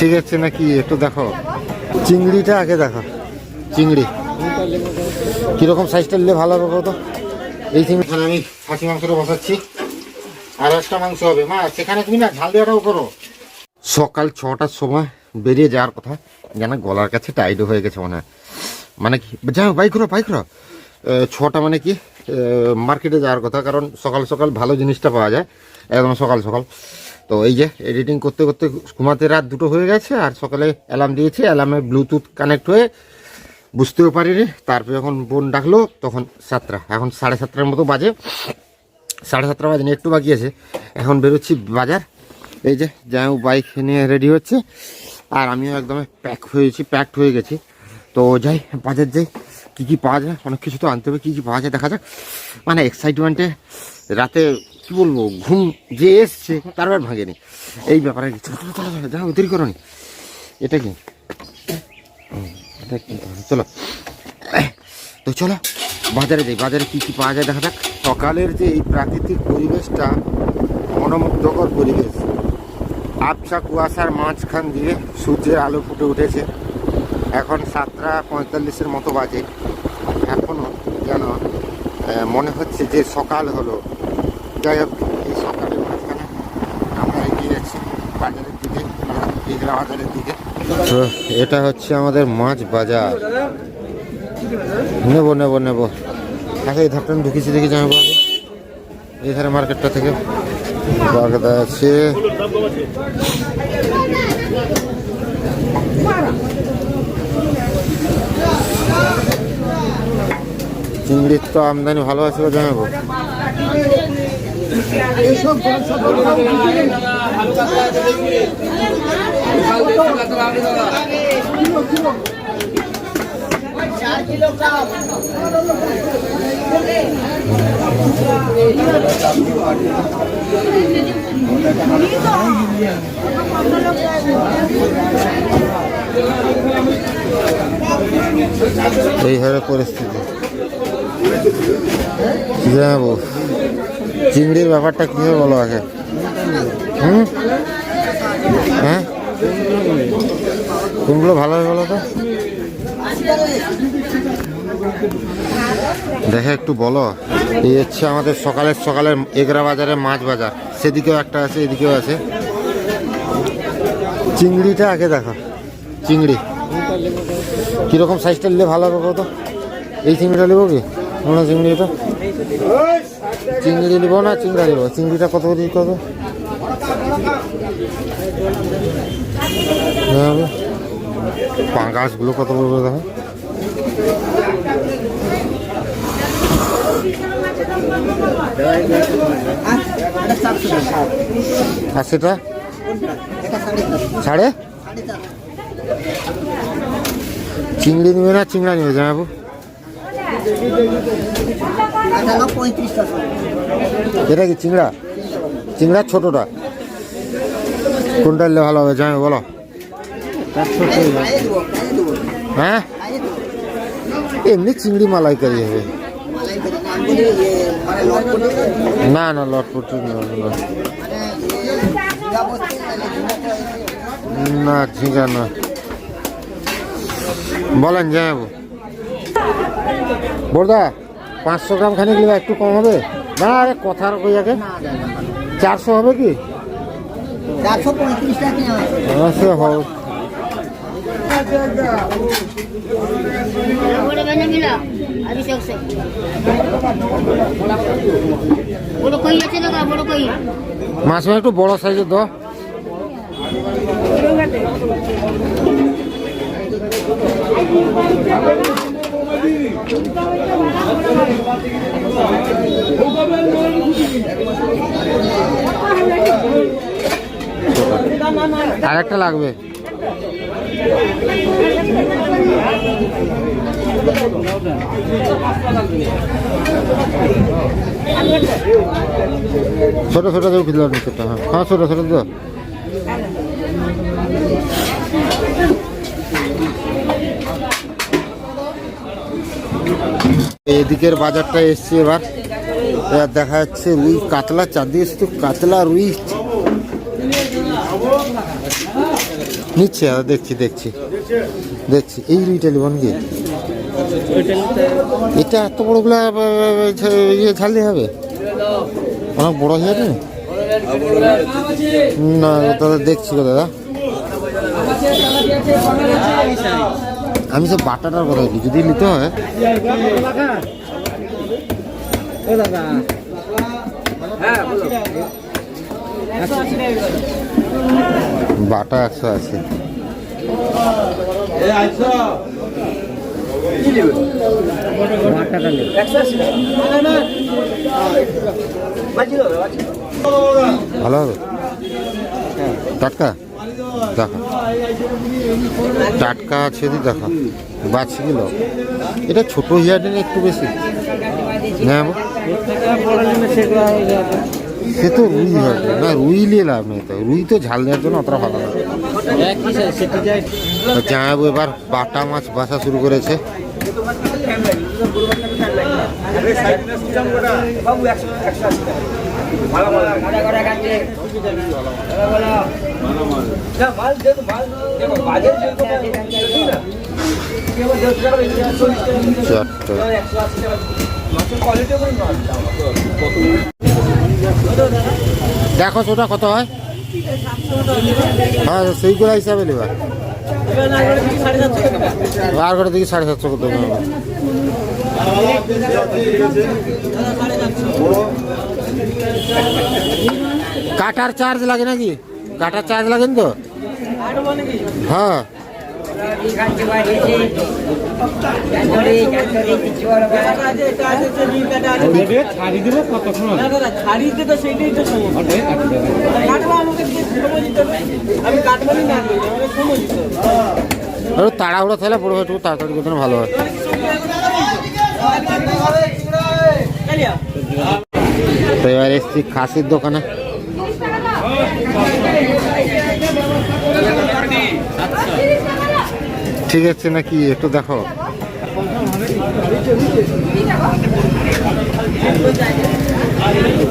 ঠিক আছে নাকি? একটু দেখো। চিংড়িটা আগে দেখো। চিংড়ি। কীরকম সাইজটা নিলে ভালো হবে কত এই চিংড়ি আমি খাসি মাংসটা বসাচ্ছি। আর একটা মাংস হবে। মা, সেখানে তুমি না ঝাল দেওয়াটাও করো। সকাল ছটার সময় বেরিয়ে যাওয়ার কথা। যেন গলার কাছে টাইট হয়ে গেছে মনে হয়। মানে কি? যাও বাইক করো বাইক ছটা মানে কি? মার্কেটে যাওয়ার কথা। কারণ সকাল সকাল ভালো জিনিসটা পাওয়া যায়। একদম সকাল সকাল। তো এই যে এডিটিং করতে করতে ঘুমাতে রাত দুটো হয়ে গেছে আর সকালে অ্যালার্ম দিয়েছি অ্যালার্মে ব্লুটুথ কানেক্ট হয়ে বুঝতেও পারিনি। তারপরে যখন বোন ডাকলো, তখন সাতটা। এখন সাড়ে সাতটার মতো বাজে। সাড়ে সাতটা বাজে একটু বাকি আছে। এখন বেরোচ্ছি বাজার। এই যে যাই বাইক নিয়ে রেডি হচ্ছে। আর আমিও একদম প্যাক হয়েছি প্যাকড হয়ে গেছি। তো যাই, বাজার যাই। কী কী পাওয়া যায়? অনেক কিছু তো আনতে হবে। কী কী পাওয়া যায়? দেখা যাক। মানে এক্সাইটমেন্টে রাতে কি বলব, ঘুম যে এসছে তারপর ভাঙেনি। এই ব্যাপারে যাও, দেরি করো নি। এটা কি? এটা কিনতে চলো। তো চলো, বাজারে যাই। বাজারে কি কি পাওয়া যায় দেখা যাক। সকালের যে এই প্রাকৃতিক পরিবেশটা, মনোমুগ্ধকর পরিবেশ, আবছা কুয়াশার মাঝখান দিয়ে সূর্যের আলো ফুটে উঠেছে। এখন সাতটা পঁয়তাল্লিশের মতো বাজে। এখনও যেন মনে হচ্ছে যে সকাল হলো। যাই হোক, এই সকালের মাঝখানে আমরা এগিয়ে যাচ্ছি বাজারের দিকে হিজড়া বাজারের দিকে। তো এটা হচ্ছে আমাদের মাছ বাজার। নেব নেব নেব। আগে এই ধাপটা ঢুকেছি দেখি, জানাব আগে। এই ধারে মার্কেটটা থেকে বাগদা আছে। চিংড়ির তো আমদানি ভালো আছে বা জানাব এই হারে পরিস্থিতি। জানাব? চিংড়ির ব্যাপারটা কি হবে বলো আগে? হুম? হ্যাঁ? কোনগুলো ভালো হবে বলো তো? দেখে একটু বলো। এই হচ্ছে আমাদের সকালের সকালের এগরা বাজারে মাছ বাজার। সেদিকেও একটা আছে, এদিকেও আছে। চিংড়িটা আগে দেখো। চিংড়ি। কীরকম সাইজটা নিলে ভালো হবে কত এই চিংড়িটা নেব কি? মনে চিংড়ি এটা চিংড়ি নিবো না চিংড়া নিবো? চিংড়িটা কত করে হবে? পাঙ্গাসগুলো কত পড়বে দেখো আর সেটা সাড়ে? চিংড়ি নিবে না, চিংড়া নিবে জামাবু এটা কি চিংড়া? চিংড়া ছোটটা। কোনটা নিলে ভালো হবে জামাই, বলো। হ্যাঁ? এমনি চিংড়ি মালাইকারি হবে। না না, লটপট না। ঝিঙ্গা না। বলেন জামাবু বোরদা পাঁচশো গ্রাম খানি গেলে একটু কম হবে? না আরে কথার কই আগে? চারশো হবে কি? মাছ হবে মাছ একটু বড় সাইজের দ Thank you. আর একটা লাগবে। ছোট ছোট দেবো কিলো হ্যাঁ হ্যাঁ ছোট ছোট দাও। এদিকের বাজারটা এসছে এবার। এবার দেখা যাচ্ছে রুই, কাতলা চারদিকে শুধু কাতলা, রুই নিচ্ছে দাদা দেখছি দেখছি দেখছি। এই রুইটা লিবন কি এটা এত বড়গুলা ইয়ে ঝাললে হবে? অনেক বড় হয়ে যাবে? না, দাদা, দেখছি গো, দাদা। আমি সব বাটাটার কথা বলি যদি নিতে হয়। বাটা একশো আছে ভালো হবে? টাটকা? দেখো। টাটকা আছে দেখো। বাচ্চা কিলো এটা ছোট হিয়াডেন একটু বেশি। নেব সে তো রুই হবে না, রুই নিয়ে লাভ নেই তো। রুই তো ঝাল দেওয়ার জন্য অতটা ভালো না। জামাইবু এবার, বাটা মাছ বাসা শুরু করেছে। দেখো ওটা কত হয়? হ্যাঁ সেইগুলো হিসাবে নেবা। আর করে দেখি সাড়ে সাতশো কত নেবে কাটার চার্জ লাগে নাকি? কাটার চার্জ লাগেন তো? হ্যাঁ। তাড়াহুড়ো থাকলে পড়বে একটু, তাড়াতাড়ি ভালো হয়? তো এবার এসছি খাসির দোকানে। ঠিক আছে নাকি? একটু দেখো।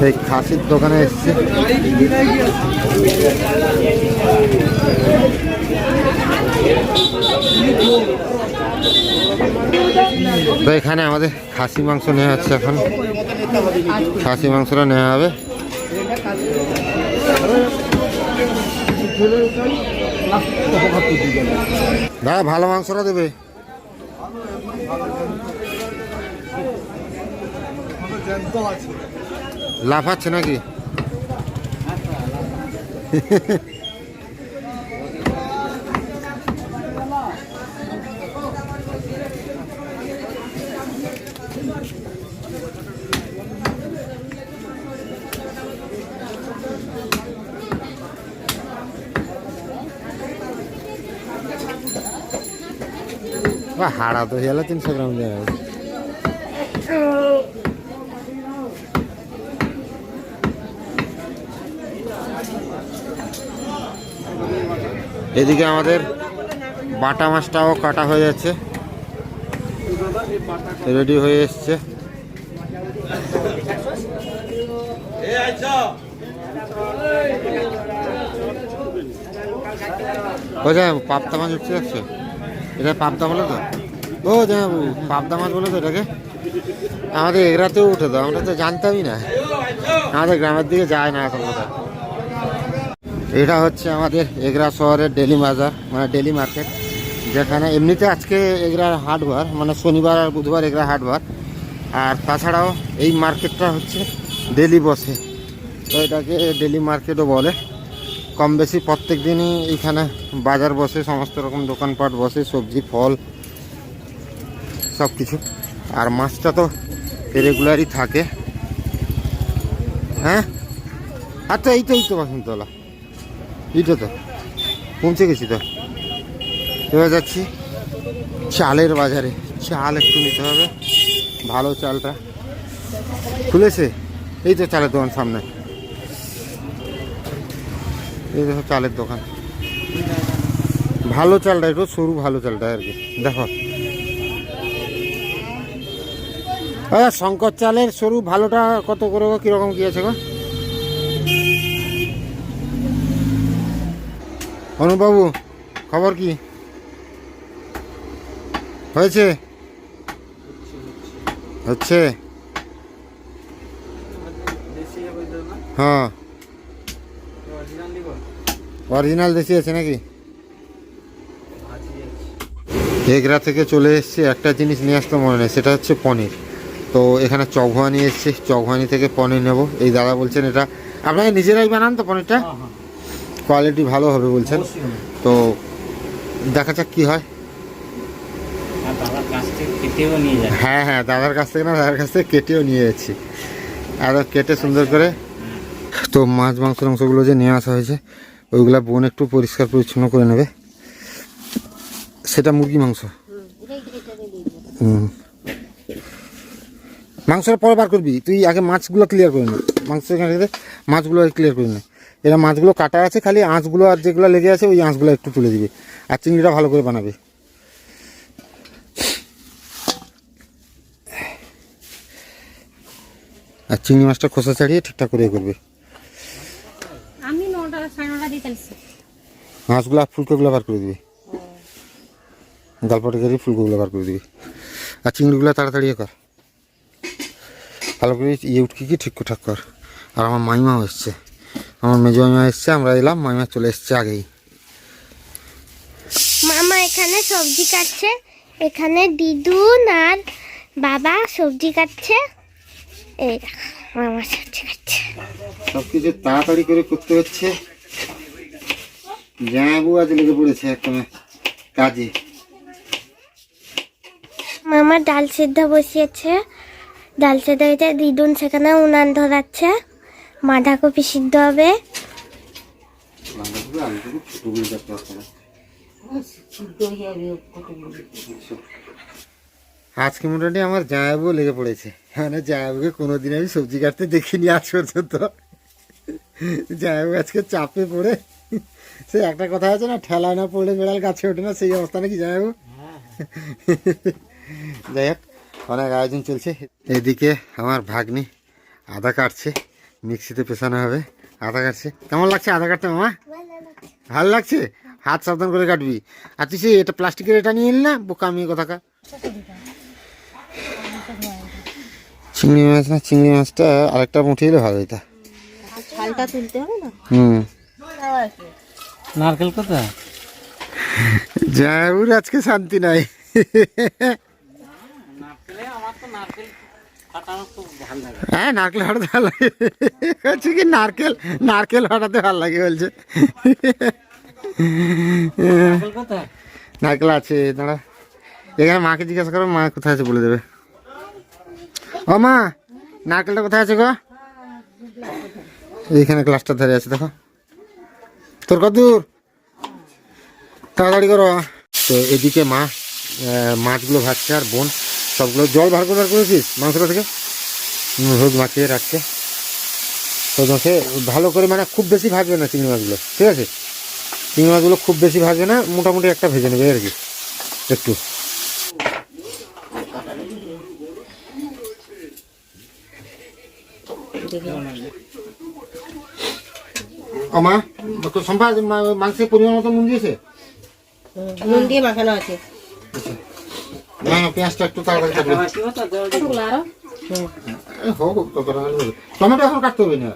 এই খাসির দোকানে এসছি। তো এখানে আমাদের খাসি মাংস নেওয়া হচ্ছে এখন। খাসি মাংসটা নেওয়া হবে। দাদা, ভালো মাংসটা দেবে? লাফাচ্ছে নাকি? হাড়া তো তিনশো গ্রাম দেওয়া হবে। এদিকে আমাদের বাটা মাছটাও কাটা হয়ে যাচ্ছে। রেডি হয়ে এসছে। পাবদা মাছ উঠছে দেখছ এটা পাবদা বলে তো? ও যা পাবদা মাছ বলে তো এটাকে। আমাদের এগরাতেও উঠে তো, আমরা তো জানতামই না। আমাদের গ্রামের দিকে যায় না এখন কোথাও। এটা হচ্ছে আমাদের এগরা শহরের ডেলি বাজার মানে ডেলি মার্কেট, যেখানে এমনিতে আজকে এগরার হাটবার মানে শনিবার আর বুধবার এগরা হাটবার। আর তাছাড়াও এই মার্কেটটা হচ্ছে ডেলি বসে। তো এটাকে ডেলি মার্কেটও বলে। কম বেশি প্রত্যেক দিনই এইখানে বাজার বসে, সমস্ত রকম দোকানপাট বসে, সবজি, ফল সব কিছু আর মাছটা তো রেগুলারই থাকে। হ্যাঁ? আচ্ছা এই তো এই তো, বসন্তলা। এইটা তো। পৌঁছে গেছি তো। এবার যাচ্ছি চালের বাজারে। চাল একটু নিতে হবে। ভালো চালটা। খুলেছে? এই তো চালের দোকান সামনে। এই দেখো চালের দোকান। ভালো চালটা একটু সরু ভালো চালটা আর কি। দেখো। আচ্ছা শঙ্কর চালের সরু ভালোটা কত করে গো? কীরকম কি আছে গো? অনুবাবু খবর কি? হয়েছে? হচ্ছে। হ্যাঁ। অরিজিনাল দেশি আছে নাকি? এগরা থেকে চলে এসেছি একটা জিনিস নিয়ে আসতে মনে নেই সেটা হচ্ছে পনির। তো এখানে চকভা নিয়ে এসেছি চকভানি থেকে পনির নেব। এই দাদা বলছেন এটা আপনারা নিজেরাই বানান তো পনিরটা? হ্যাঁ হ্যাঁ। কোয়ালিটি ভালো হবে বলছেন। তো দেখা যাক কী হয়। হ্যাঁ হ্যাঁ দাদার কাছ থেকে না দাদার কাছ থেকে কেটেও নিয়ে যাচ্ছি। আর কেটে সুন্দর করে। তো মাছ মাংস মাংসগুলো যে নিয়ে আসা হয়েছে ওইগুলা বোন একটু পরিষ্কার পরিচ্ছন্ন করে নেবে। সেটা মুরগি মাংস। হুম। মাংসটা পরে বার করবি। তুই আগে মাছগুলো ক্লিয়ার করে নে। মাংস এখানে মাছগুলো ক্লিয়ার করে নে। এরা মাছগুলো কাটা আছে খালি, আঁশগুলো আর যেগুলো লেগে আছে ওই আঁশগুলো একটু তুলে দিবি। আর চিংড়িটা ভালো করে বানাবে। আর চিংড়ি মাছটা খোসা ছাড়িয়ে ঠিকঠাক করে করবে আমি নটা সাড়ে নটা দিয়ে চালিয়েছি মাছগুলো ফুলকোগুলো বার করে দিবি। গালপাটে করে ফুলকোগুলো বার করে দিবি। আর চিংড়িগুলো তাড়াতাড়ি কর। ভালো করে ইয়ে উঠকি কি ঠিক ঠাক কর। আর আমার মাইমাও এসছে। আমার মেজো মাইমা এসছে আমরা এলাম মাইমা চলে এসছে আগেই। মামা এখানে সবজি কাটছে। এখানে দিদুন আর বাবা সবজি কাটছে। এই সব কিছু তাড়াতাড়ি করে করতে হচ্ছে। জামাইবু আজ লেগে পড়েছে একটা কাজে। মামা ডাল সিদ্ধ বসিয়েছে। ডাল সিদ্ধ হয়েছে দিদুন সেখানে উনান ধরাচ্ছে। বাঁধাকপি সিদ্ধ হবে। বাঁধাকপি আলুটুকু ছোটো করে কাটতে হবে। আজকে মোটামুটি আমার জামাইবু লেগে পড়েছে। মানে জামাইবুকে কোনোদিন আমি সবজি কাটতে দেখিনি আজ পর্যন্ত। জামাইবু আজকে চাপে পড়ে। সে একটা কথা আছে না, ঠেলায় না পড়লে বেড়াল গাছে ওঠে না, সেই অবস্থা নাকি জামাইবু যাই হোক, অনেক আয়োজন চলছে। এদিকে আমার ভাগ্নি আদা কাটছে, মিক্সিতে পেছানো হবে। আদা কাটছে। কেমন লাগছে আদা কাটতে মামা? ভালো লাগছে? হাত সাবধান করে কাটবি। আর তুই সে এটা প্লাস্টিকের এটা নিয়ে এলি না বোকা আমি কথা চিংড়ি মাছ না চিংড়ি মাছটা আরেকটা মুঠি এলে ভালো হইতা। ছালটা তুলতে হবে না? হুম। নারকেল কোথায় জায়ুর আজকে শান্তি নাই। হ্যাঁ নারকেল ফাটাতে ভালো লাগে। হচ্ছে কি নারকেল নারকেল ফাটাতে ভালো লাগে বলছে। নারকেল আছে দাঁড়া। এখানে মাকে জিজ্ঞাসা করো মা কোথায় আছে বলে দেবে। ও মা, নারকেলটা কোথায় আছে গো? এইখানে গ্লাসটা ধরে আছে, দেখো। তোর কত দূর? তাড়াতাড়ি করো। তো এদিকে মা মাছগুলো ভাজছে আর বোন, সবগুলো জল ভার করে বার করেছিস মাংসটা থেকে? হলুদ মাখিয়ে রাখছে। তো মাছে ভালো করে মানে খুব বেশি ভাজবে না চিংড়ি মাছগুলো, ঠিক আছে? চিংড়ি মাছগুলো খুব বেশি ভাজবে না, মোটামুটি একটা ভেজে নেবে আর কি, একটু। আমা তো সম্ভা মাংসের পরিমাণ মতো নুন দিয়েছে? নুন দিয়ে মাখানো আছে। না না পেঁয়াজটা একটু তাড়াতাড়ি কাটবে। দেওয়া এ, হোক। টমেটো এখন কাটতে হবে না?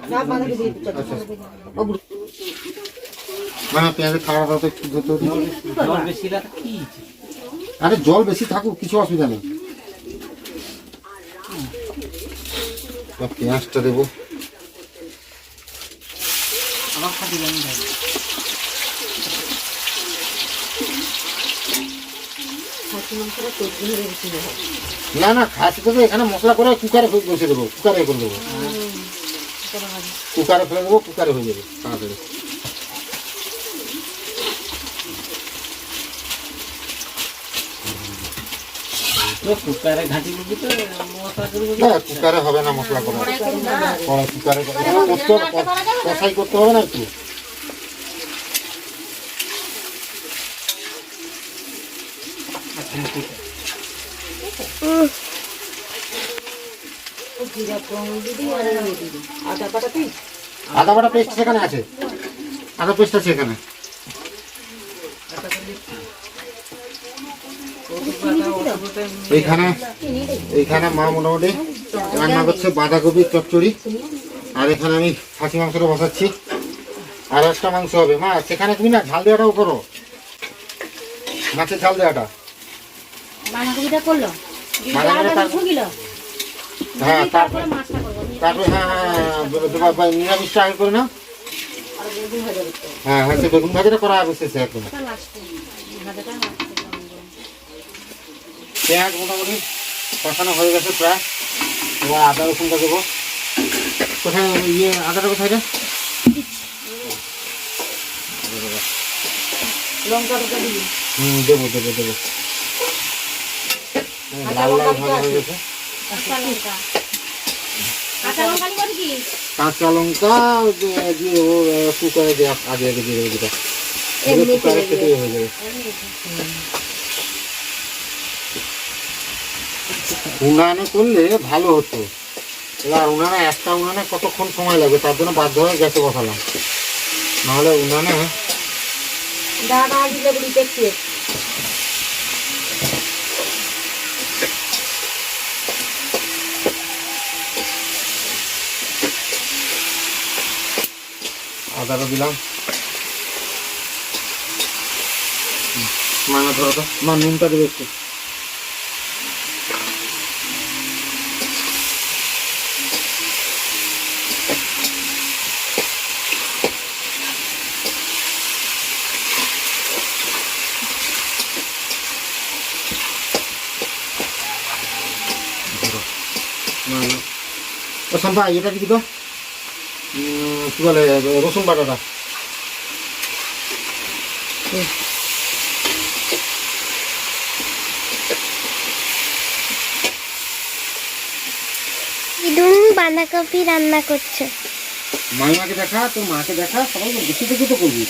মানে পেঁয়াজের খাওয়া তো একটু আরে জল বেশি থাকুক কিছু অসুবিধা নেই। এবার পেঁয়াজটা দেবো। না না খাসি তো এখানে মশলা করে কুকারে বসে দেবো কুকারে করে দেবো। কুকারে ফেলে দেবো কুকারে হয়ে যাবে তাড়াতাড়ি। না। কুকারে হবে না মশলা করে। কষাই করতে হবে না একটু। আদা বাটা পেস্ট সেখানে আছে। আদা পেস্ট আছে এখানে। এইখানে এইখানে মা মোটামুটি রান্না করছে বাঁধাকপির চচ্চড়ি। আর এখানে আমি খাসি মাংসটা বসাচ্ছি। আর একটা মাংস হবে। মা সেখানে তুমি না ঝাল দেওয়াটাও করো। মাছের ঝাল দেওয়াটা। বাঁধাকপিটা করল। হ্যাঁ তারপরে তারপরে হ্যাঁ হ্যাঁ হ্যাঁ, দেবো, বা নিরামিষটা আগে করে নাও। হ্যাঁ হ্যাঁ সে বেগুন ভাজাটা করা হবে শেষে এখন। পেঁয়াজ মোটামুটি কষানো হয়ে গেছে প্রায়। এবার আদা রসুনটা দেবো। কোথায় ইয়ে আদাটা কোথায় রে? লঙ্কাটা দিবি? হুম দেবো দেবো দেবো। হ্যাঁ, লাল লাল ভাজা হয়ে গেছে। কাঁচা লঙ্কা। দিয়ে ও কুকারে দিয়ে আগে আগে দিয়ে দেবো যেটা কুকারে কেটে হয়ে যাবে। উনানে করলে ভালো হতো। এবার উনানে একটা উনানে কতক্ষণ সময় লাগবে? তার জন্য বাধ্য হয়ে গ্যাসে বসালাম। নাহলে উনানে আদাটা দিলাম। মানা ধরো তো। মা নুনটা দেবে একটু। ও সম্পা এটা কি তো বলে রসুন বাটাটা। বাঁধাকপি রান্না করছে। মাইমাকে দেখা তোর মাকে দেখা সবাই বেশি দেখে তো করবি।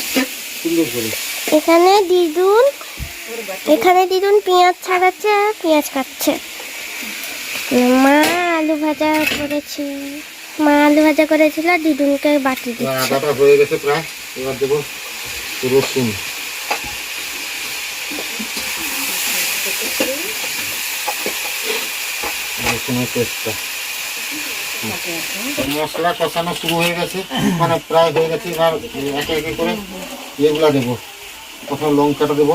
সুন্দর করে। এখানে দিদুন এখানে দিদুন পেঁয়াজ ছাড়াচ্ছে পেঁয়াজ কাটছে। মা আলু ভাজা করেছে। মা আলু ভাজা করেছিল দিদুনকে বাটি দিচ্ছে। আদাটা হয়ে গেছে প্রায়। এবার দেবো রসুন। রসুনের পেস্টটা। মশলা কষানো শুরু হয়ে গেছে। মানে প্রায় হয়ে গেছে। এবার একে একে করে এগুলা দেবো। প্রথম লঙ্কাটা দেবো।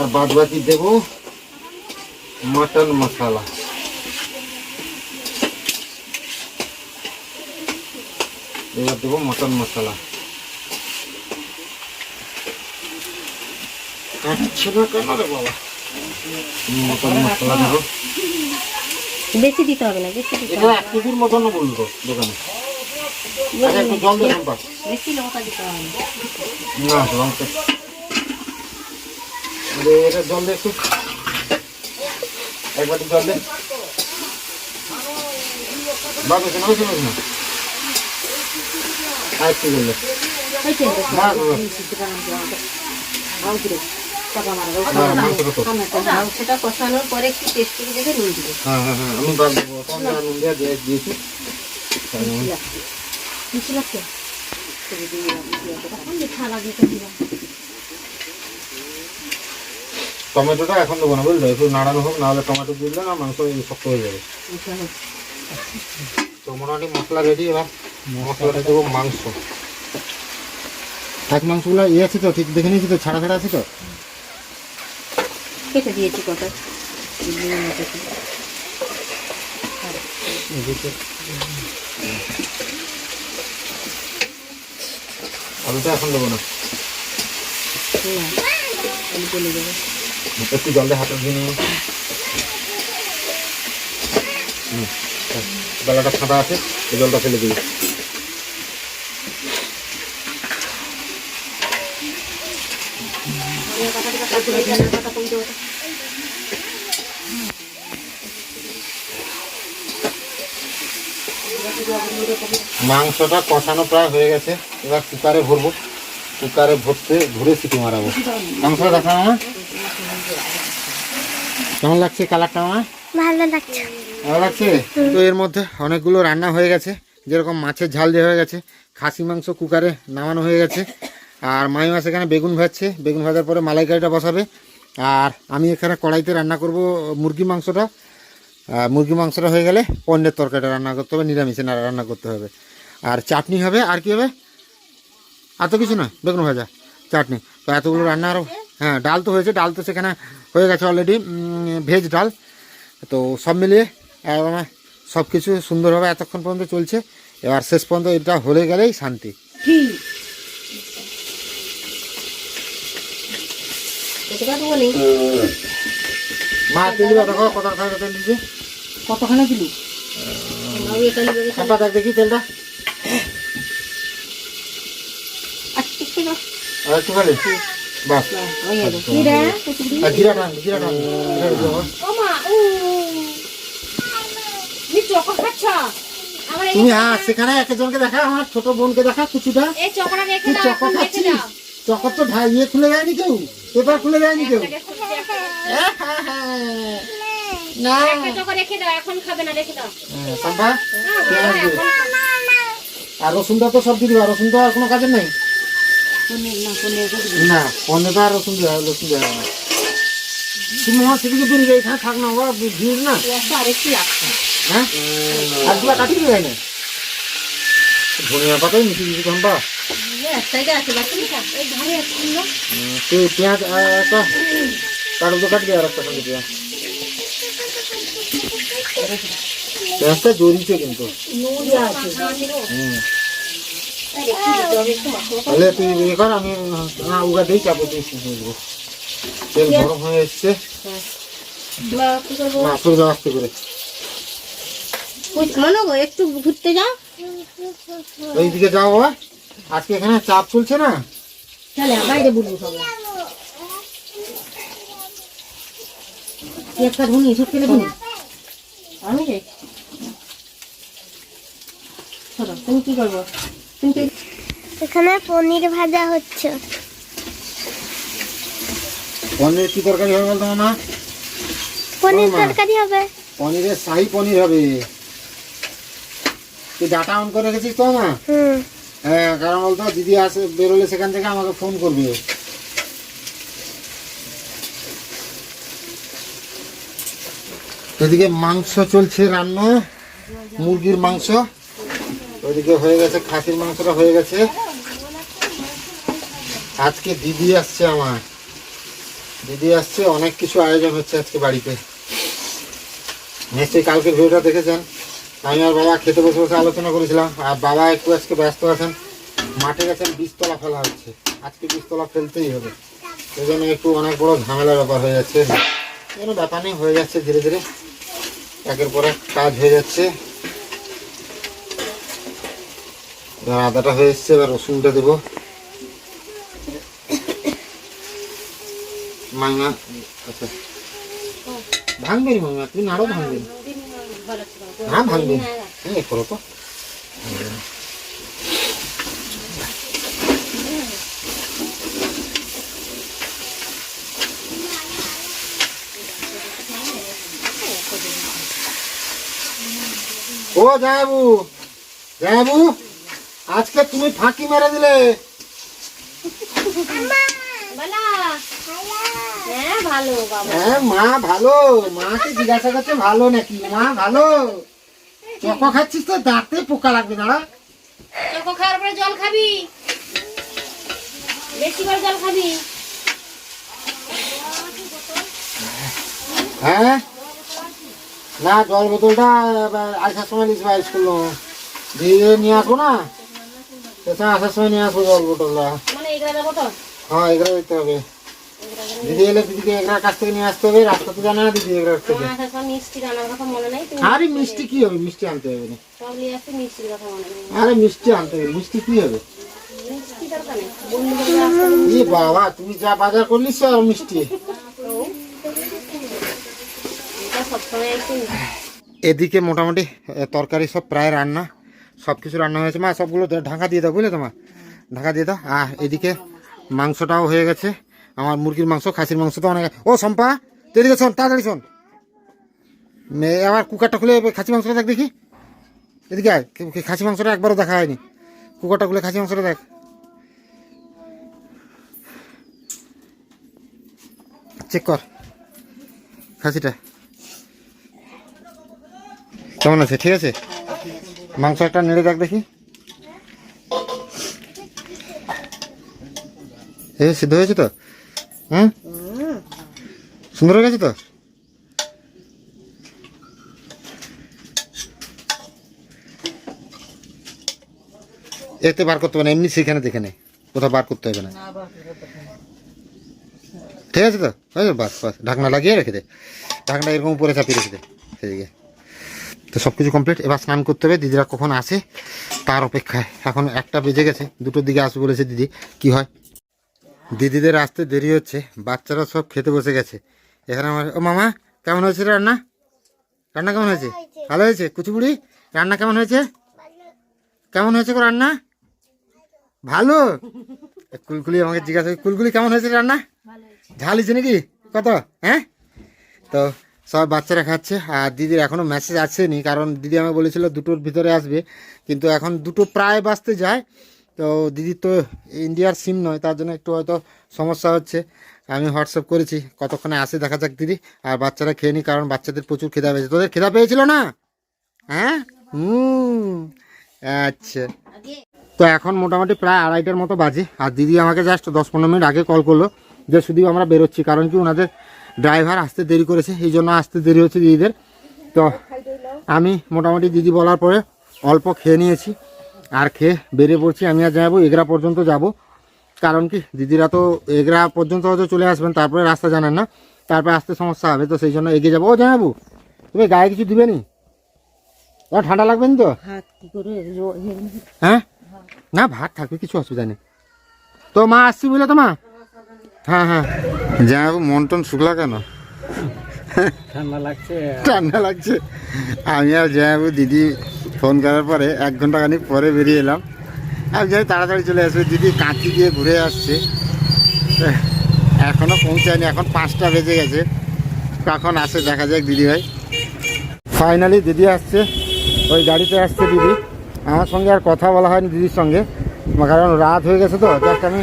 আর বাদ বাকি দেবো। মটন মশলা। এবার দেবো মটন মশলা। কাটছে না কেন রে বাবা? মটন মশলা দেবো। বেশি দিতে হবে না বেশি দিতে এটা এক কেজির মতন বলতো দোকানে। আচ্ছা একটু জল দিয়ে বেশি লঙ্কা দিতে হবে না। না লঙ্কা দে, এটা জল দে একটু। এক বাটি জল দে। বাবু শোনো শোনো শোনো আর একটু জল দে। হয়েছে না, না, না, হ্যাঁ হ্যাঁ হ্যাঁ আমি বাদ দেবো। নুন দিয়ে দিয়েছি। মিষ্টি লাগছে তখন মিঠা লাগে তো দিলাম টমেটোটা এখন দেবো না বুঝলে? একটু নাড়ানো হোক নাহলে টমেটো দিলে না মাংস শক্ত হয়ে যাবে। তো মোটামুটি মশলা রেডি এবার। মশলাটা দেবো মাংস। এক মাংসগুলো ইয়ে আছে তো ঠিক দেখে নিয়েছি তো ছাড়া ছাড়া আছে তো? কেটে দিয়েছি কটা? আলুটা এখন দেবো না। একটু জলদি হাতে দিন হ্যাঁ, বেলাটা ফাঁটা আছে, এই জলটা ফেলে দিই মাংসটা কষানো প্রায় হয়ে গেছে, এবার কুকারে ভরবো। কুকারে ভরতে ঘুরে সিটি মারাবো। মাংসটা দেখা না। কেমন লাগছে কালারটা আমার ভালো লাগছে। ভালো লাগছে? তো এর মধ্যে অনেকগুলো রান্না হয়ে গেছে। যেরকম মাছের ঝাল দেওয়া হয়ে গেছে খাসি মাংস কুকারে নামানো হয়ে গেছে। আর মাই মাছ এখানে বেগুন ভাজছে। বেগুন ভাজার পরে মালাইকারিটা বসাবে। আর আমি এখানে কড়াইতে রান্না করব মুরগি মাংসটা। আর মুরগি মাংসটা হয়ে গেলে পণ্যের তরকারিটা রান্না করতে হবে নিরামিষে না রান্না করতে হবে। আর চাটনি হবে আর কি হবে? আর তো কিছু না বেগুন ভাজা চাটনি। তো এতগুলো রান্না আরও হ্যাঁ ডাল তো হয়েছে ডাল তো সেখানে হয়ে গেছে অলরেডি ভেজ ডাল। তো সব মিলিয়ে একদম সব কিছু সুন্দরভাবে এতক্ষণ পর্যন্ত চলছে। এবার শেষ পর্যন্ত এটা হলে গেলেই শান্তি। মা তেল দিবা দেখো কত খাবে তেল দিচ্ছে কতখানি দিলি খাপা দেখ দেখি তেলটা। একটু খালি। বাস জিরা জিরা। তুমি চকো খাচ্ছ? তুমি হ্যাঁ সেখানে একজনকে দেখা আমার ছোট বোনকে দেখা কিছুটা এই চকোটা রেখে দাও চকো চকর তো ঢাই ইয়ে খুলে যায়নি কেউ? পেপার খুলে যায়নি কেউ? না। না হ্যাঁ, সাম্পা পেঁয়াজ দে। আর রসুনটা তো সব দিয়ে দিবা রসুন তো আর কোনো কাজের নেই? না পনেরো তো আর দেওয়া রসুন দেওয়া না। তুমি আমার সেদিকে দূরে যাই এখানে থাক না ওরা ভিড় না। হ্যাঁ? আর দুটা কাটি যায় না ধনিয়া পাতাই মিশিয়ে দিচ্ছি তুই পেঁয়াজ একটা কাটু তো কাটবি আর একটা সঙ্গে পেঁয়াজ। পেঁয়াজটা জড়িয়েছে কিন্তু। হুম। তাহলে তুই ইয়ে কর আমি না উগা দিই চাপো দিই বুঝব তেল গরম হয়ে এসছে। আস্তে করে। মনে গো একটু ঘুরতে যাও। যাও বাবা। আজকে এখানে চাপ চলছে না? চলে বাইরে বলব সবাই। একটা ধুনি সব ফেলে ধুনি। আমি তুমি কি করব? এখানে পনির ভাজা হচ্ছে। পনির কি তরকারি হবে বলতো না পনির তরকারি হবে। পনিরের শাহি পনির হবে। তুই ডাটা অন করে রেখেছিস তো না হুম। হ্যাঁ কারণ বলতো দিদি আসে বেরোলে সেখান থেকে আমাকে ফোন করবে। এদিকে মাংস চলছে রান্না মুরগির মাংস। ওইদিকে হয়ে গেছে, খাসির মাংসটা হয়ে গেছে। আজকে দিদি আসছে আমার। দিদি আসছে, অনেক কিছু আয়োজন হচ্ছে আজকে বাড়িতে। নিশ্চয়ই কালকে ভিডিওটা দেখেছেন। আমি আর বাবা খেতে বসে বসে আলোচনা করেছিলাম। আর বাবা একটু আজকে ব্যস্ত আছেন। মাঠে গেছেন, বীজতলা ফেলা হচ্ছে। আজকে বীজতলা ফেলতেই হবে। সেই জন্য একটু অনেক বড় ঝামেলার ব্যাপার হয়ে যাচ্ছে। কোনো ব্যাপার নেই, হয়ে যাচ্ছে ধীরে ধীরে। একের পর এক কাজ হয়ে যাচ্ছে এবার আদাটা হয়ে এসছে, এবার রসুনটা দেবো। মাংনা আচ্ছা। ভাঙবেন মাংনা তুই নাড়ো ভাঙবেন। হ্যাঁ ভাঙবেন। হ্যাঁ এ করো তো। ও জায়াবু জায়াবু আজকে তুমি ফাঁকি মেরে দিলে। হ্যাঁ ভালো হ্যাঁ মা ভালো। মাকে জিজ্ঞাসা করছে ভালো নাকি? মা ভালো। চকো খাচ্ছিস তো দাঁতে পোকা লাগবে দাঁড়া। চকো খাওয়ার পরে জল খাবি? বেশি করে জল খাবি? হ্যাঁ? না জল বোতলটা আসার সময় নিস বা স্কুল দিয়ে নিয়ে আসব না? সেটা আসার সময় নিয়ে আসব জল বোতলটা হ্যাঁ এগুলো দিতে হবে। দিদি এলে দিদিকে এগুলোর কাছ থেকে নিয়ে আসতে হবে রাস্তা তো জানা না দিদি এগুলোর থেকে। আরে মিষ্টি কি হবে? মিষ্টি আনতে হবে না। আরে মিষ্টি আনতে হবে মিষ্টি কি হবে? বাবা তুমি যা বাজার করলি সব মিষ্টি। এদিকে মোটামুটি তরকারি সব প্রায় রান্না। সব কিছু রান্না হয়েছে। মা, সবগুলো ঢাকা দিয়ে দাও, বুঝলে তোমার ঢাকা দিয়ে দাও। আর এদিকে মাংসটাও হয়ে গেছে। আমার মুরগির মাংস, খাসির মাংস তো অনেক। ও সম্পা তুই এদিকে শোন, তাড়াতাড়ি শোন। আবার কুকারটা খুলে খাসি মাংসটা দেখ দেখি। এদিকে আয় খাসি মাংসটা একবারও দেখা হয়নি। কুকারটা খুলে খাসি মাংসটা দেখ। চেক কর, খাসিটা। কেমন আছে? ঠিক আছে? মাংস একটা নেড়ে দেখ দেখি। এ সিদ্ধ হয়েছে তো? হুম? সুন্দর হয়ে গেছে তো? এতে বার করতে হবে না এমনি সেখানে দেখে নে। কোথাও বার করতে হবে না। ঠিক আছে তো? হয়ে বাস বাস। ঢাকনা লাগিয়ে রেখে দে। ঢাকনা এরকম উপরে চাপিয়ে রেখে দে। সেদিকে তো সব কিছু কমপ্লিট এবার স্নান করতে হবে দিদিরা কখন আসে? তার অপেক্ষায়। এখন একটা বেজে গেছে দুটোর দিকে আসবে বলেছে দিদি। কি হয়? দিদিদের আসতে দেরি হচ্ছে বাচ্চারা সব খেতে বসে গেছে। এখানে আমার ও মামা কেমন হয়েছে রান্না? রান্না কেমন হয়েছে? ভালো হয়েছে? কুচিপুড়ি? রান্না কেমন হয়েছে? কেমন হয়েছে গো রান্না? ভালো। কুলকুলি আমাকে জিজ্ঞাসা কুলকুলি কেমন হয়েছে রান্না? ঝাল হয়েছে নাকি? কত? হ্যাঁ? তো সব বাচ্চারা খাচ্ছে। আর দিদির এখনও মেসেজ আসেনি, কারণ দিদি আমাকে বলেছিল দুটোর ভিতরে আসবে। কিন্তু এখন দুটো প্রায় বাঁচতে যায়। তো দিদির তো ইন্ডিয়ার সিম নয়, তার জন্য একটু হয়তো সমস্যা হচ্ছে। আমি হোয়াটসঅ্যাপ করেছি, কতক্ষণে আসে দেখা যাক দিদি। আর বাচ্চারা খেয়ে নি, কারণ বাচ্চাদের প্রচুর খেদা পেয়েছে। তোদের খেদা পেয়েছিল না? হ্যাঁ? হুম। আচ্ছা। তো এখন মোটামুটি প্রায় আড়াইটার মতো বাজে। আর দিদি আমাকে জাস্ট দশ পনেরো মিনিট আগে কল করল যে শুধু আমরা বেরোচ্ছি। কারণ কি ওনাদের ড্রাইভার আসতে দেরি করেছে এই জন্য আসতে দেরি হচ্ছে দিদিদের। তো আমি মোটামুটি দিদি বলার পরে অল্প খেয়ে নিয়েছি আর খেয়ে বেরিয়ে পড়ছি। আমি আর যাব এগরা পর্যন্ত যাব। কারণ কি দিদিরা তো এগরা পর্যন্ত হয়তো চলে আসবেন তারপরে রাস্তা জানেন না। তারপরে আসতে সমস্যা হবে তো সেই জন্য এগিয়ে যাব। ও জানাব তুমি গায়ে কিছু দিবে নি? তোমার ঠান্ডা লাগবে না তো? হ্যাঁ? না ভাত থাকবে কিছু অসুবিধা নেই। তো মা আসছি বুঝলে তো মা? হ্যাঁ হ্যাঁ। যাব মন টন শুকলা কেন? ঠান্ডা লাগছে। ঠান্ডা লাগছে। আমি আর যাব দিদি ফোন করার পরে এক ঘণ্টা খানিক পরে বেরিয়ে এলাম। আমি যাই তাড়াতাড়ি চলে আসবে। দিদি কাঁচি দিয়ে ঘুরে আসছে। এখনও পৌঁছায়নি এখন পাঁচটা বেজে গেছে। কখন আসে দেখা যাক দিদি ভাই। ফাইনালি দিদি আসছে। ওই গাড়িতে আসছে দিদি। আমার সঙ্গে আর কথা বলা হয়নি দিদির সঙ্গে। কারণ রাত হয়ে গেছে তো জাস্ট আমি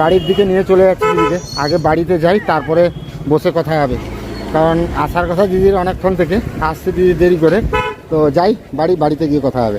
বাড়ির দিকে নিয়ে চলে যাচ্ছে দিদিকে। আগে বাড়িতে যাই, তারপরে বসে কথা হবে। কারণ আসার কথা দিদির অনেকক্ষণ থেকে আসছে দিদি দেরি করে। তো যাই, বাড়ি, বাড়িতে গিয়ে কথা হবে।